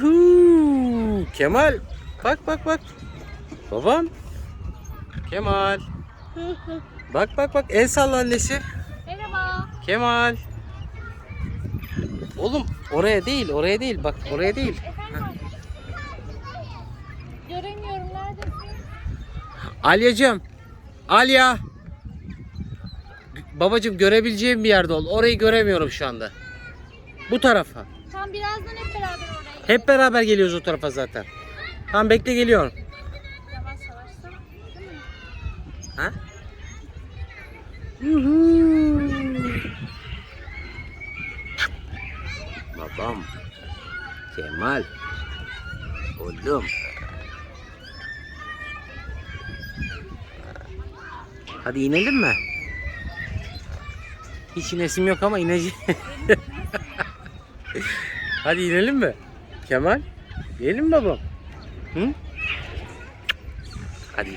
Uhu. Kemal. Bak bak bak. Babam. Kemal. Bak bak bak el salla annesi. Merhaba. Kemal. Oğlum oraya değil oraya değil bak oraya değil. Efendim? Göremiyorum. Neredesin? Alyacığım. Alya. Babacığım görebileceğim bir yerde ol. Orayı göremiyorum şu anda. Bu tarafa. Tam birazdan hep beraber oraya. Hep beraber geliyoruz o tarafa zaten. Tamam bekle geliyorum. Yavaş yavaş. Tamam. Değil mi? Ha? Babam. Kemal. Oğlum. Hadi inelim mi? Hiç inesim yok ama ineceğim. Hadi inelim mi? Kemal. Mi babam? Hı? Hadi.